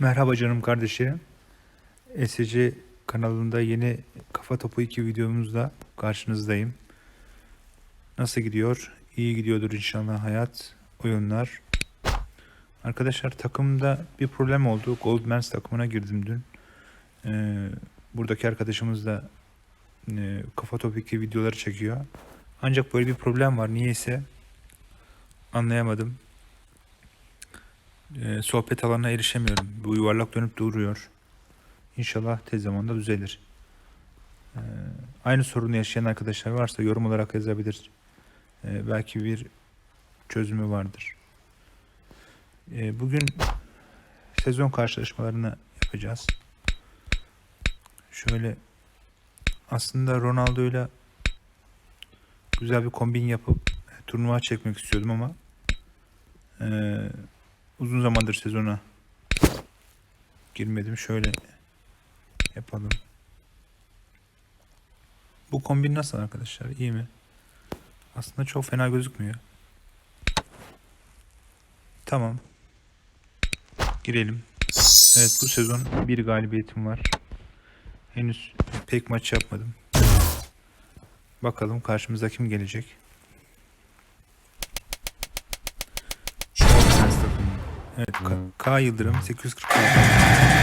Merhaba canım kardeşlerim. SC kanalında yeni Kafa Topu 2 videomuzda karşınızdayım. Nasıl gidiyor? İyi gidiyordur inşallah hayat, oyunlar. Arkadaşlar takımda bir problem oldu. Goldmans takımına girdim dün. Ee, buradaki arkadaşımız da e, Kafa Topu 2 videoları çekiyor. Ancak böyle bir problem var. Niyeyse anlayamadım. Ee, sohbet alanına erişemiyorum. Bu yuvarlak dönüp duruyor. İnşallah tez zamanda düzelir. Ee, aynı sorunu yaşayan arkadaşlar varsa yorum olarak yazabilir. Ee, belki bir çözümü vardır. Ee, bugün sezon karşılaşmalarını yapacağız. Şöyle aslında Ronaldo'yla güzel bir kombin yapıp turnuva çekmek istiyordum ama eee Uzun zamandır sezona girmedim. Şöyle yapalım. Bu kombin nasıl arkadaşlar? İyi mi? Aslında çok fena gözükmüyor. Tamam. Girelim. Evet bu sezon bir galibiyetim var. Henüz pek maç yapmadım. Bakalım karşımıza kim gelecek? Evet K, K Yıldırım 846.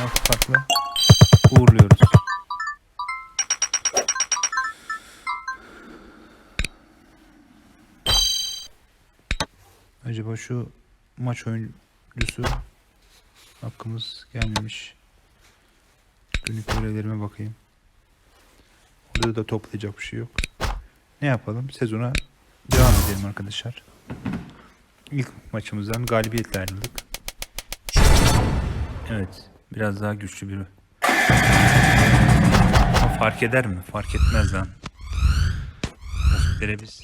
Arkadaşlar farklı uğurluyoruz. Acaba şu maç oyuncusu hakkımız gelmemiş. Günlük görevlerime bakayım. Burada da toplayacak bir şey yok. Ne yapalım? Sezona devam edelim arkadaşlar. İlk maçımızdan galibiyetle ayrıldık. Evet. Biraz daha güçlü biri. Ama fark eder mi? Fark etmez lan. Biz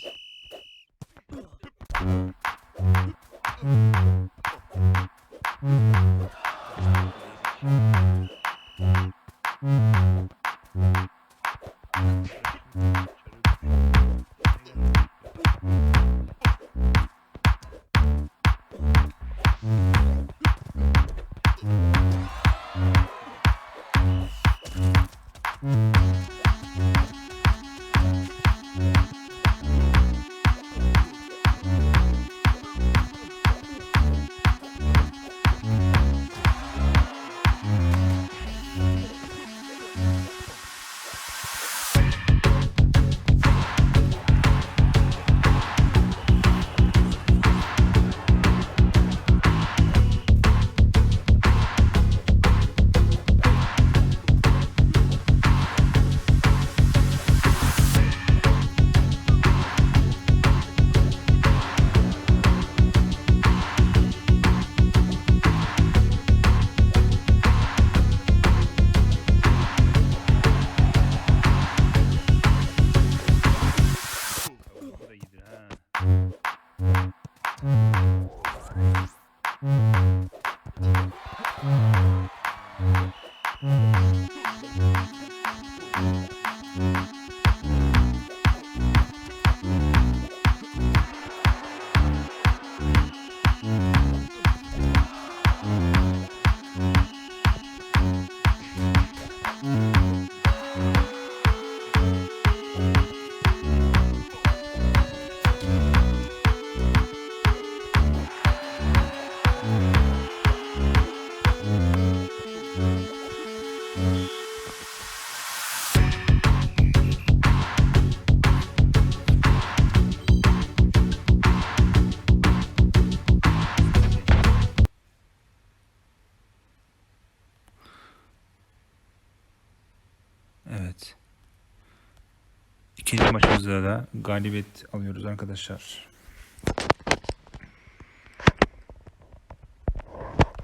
maçımızda da galibiyet alıyoruz arkadaşlar.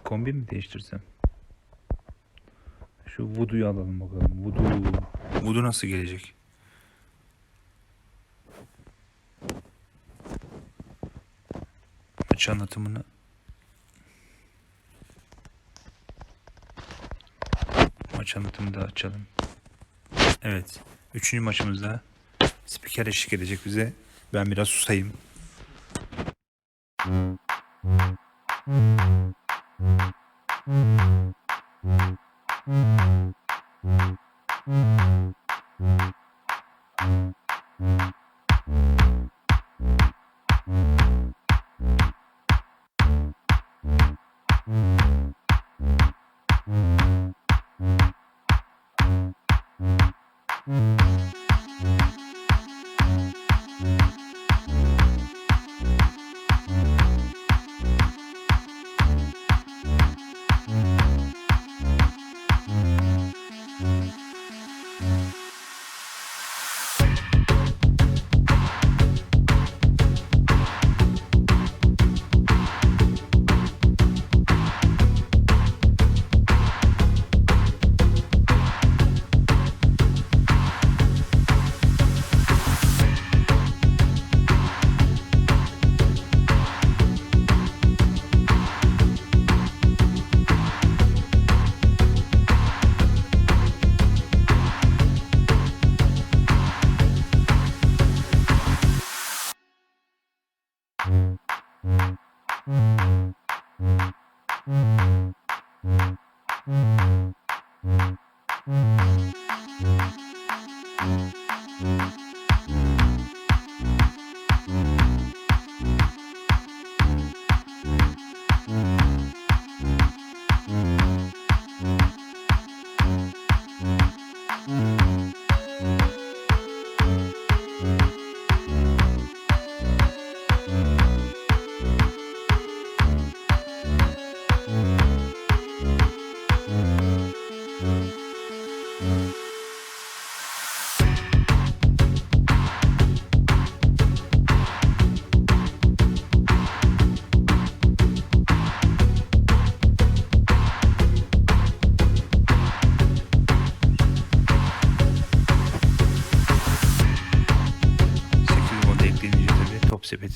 Kombi mi değiştirsem? Şu Voodoo'yu alalım bakalım. Voodoo. Voodoo nasıl gelecek? Maç anlatımını Maç anlatımını da açalım. Evet. Üçüncü maçımızda spiker eşlik edecek bize. Ben biraz susayım.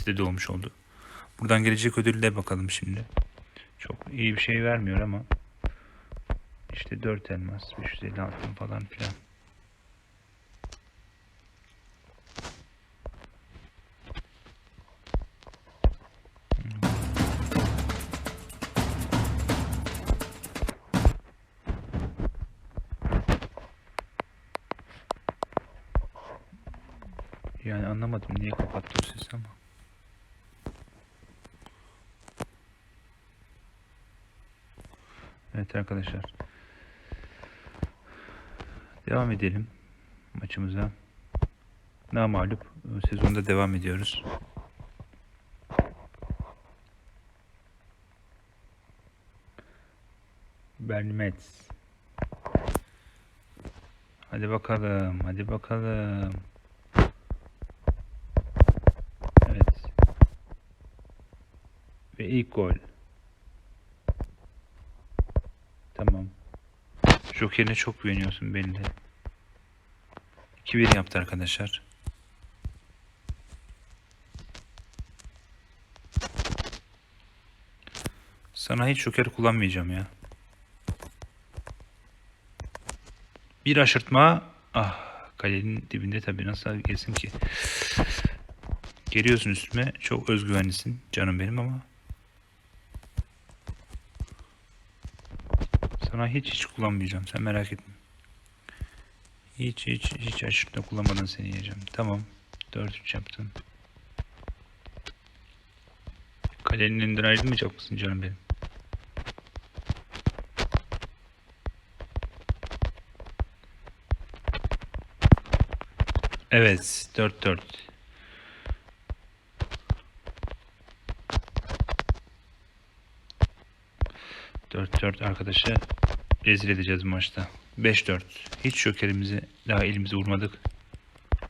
de doğmuş oldu. Buradan gelecek ödülle bakalım şimdi. Çok iyi bir şey vermiyor ama. İşte 4 elmas, 550 altın falan filan. Yani anlamadım niye kapattı o sesi ama. Evet arkadaşlar. Devam edelim maçımıza. Namalup e, sezonda devam ediyoruz. Belmets. Hadi bakalım, hadi bakalım. Evet. Ve ilk gol. Tamam. Joker'ine çok güveniyorsun belli. 2-1 yaptı arkadaşlar. Sana hiç Joker kullanmayacağım ya. Bir aşırtma. Ah kalenin dibinde tabii nasıl gelsin ki. Geliyorsun üstüme. Çok özgüvenlisin canım benim ama. Sana hiç hiç kullanmayacağım. Sen merak etme. Hiç hiç hiç aşırtma kullanmadan seni yiyeceğim. Tamam. 4-3 yaptın. Kalenin elinden ayrılmayacak mısın canım benim? Evet, 4-4. Dört dört arkadaşı rezil edeceğiz maçta. 5-4. Hiç jokerimizi daha elimize vurmadık.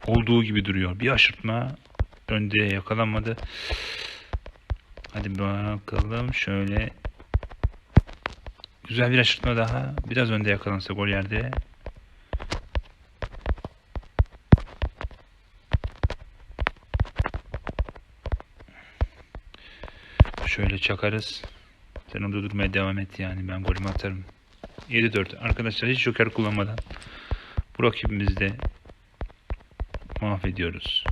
Olduğu gibi duruyor. Bir aşırtma önde yakalanmadı. Hadi bakalım şöyle. Güzel bir aşırtma daha. Biraz önde yakalansa gol yerde. Şöyle çakarız. Sen orada durmaya devam et yani. Ben golümü atarım. 7-4. Arkadaşlar hiç joker kullanmadan bu rakibimizi de mahvediyoruz.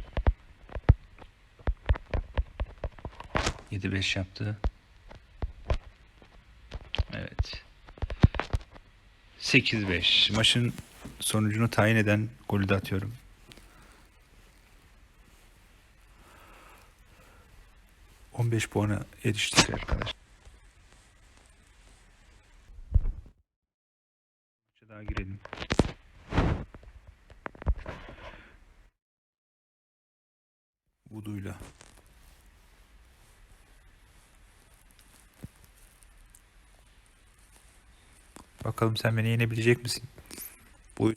7-5 yaptı. Evet. 8-5. Maçın sonucunu tayin eden golü de atıyorum. On beş puana eriştik arkadaşlar. daha girelim. Buduyla. Bakalım sen beni yenebilecek misin? Buyur.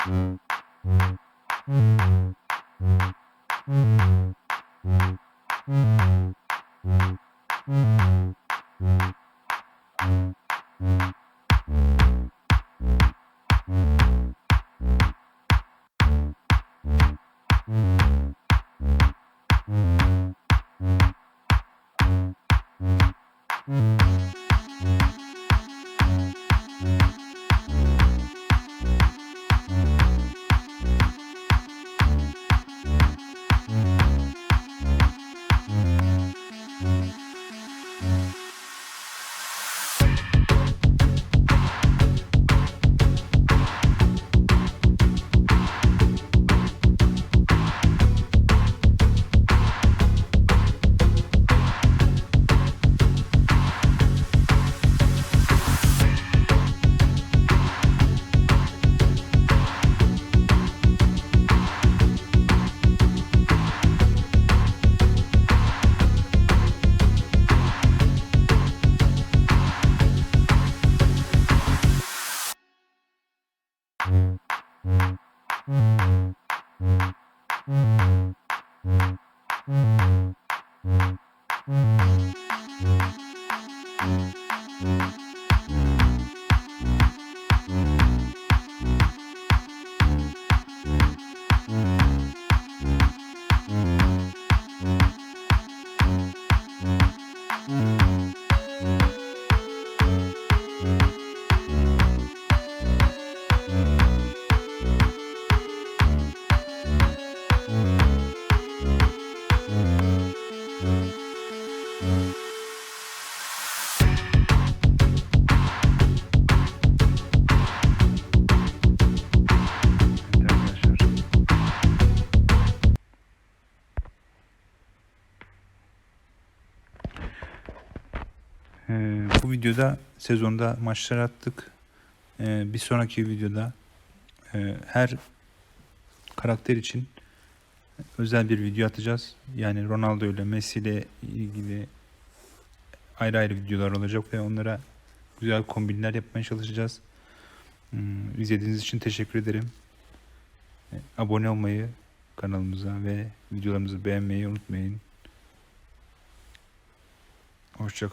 Ee, bu videoda sezonda maçlar attık. Ee, bir sonraki videoda e, her karakter için özel bir video atacağız. Yani Ronaldo ile Messi ile ilgili ayrı ayrı videolar olacak ve onlara güzel kombinler yapmaya çalışacağız. Hmm, İzlediğiniz için teşekkür ederim. E, Abone olmayı kanalımıza ve videolarımızı beğenmeyi unutmayın. Hoşçakalın.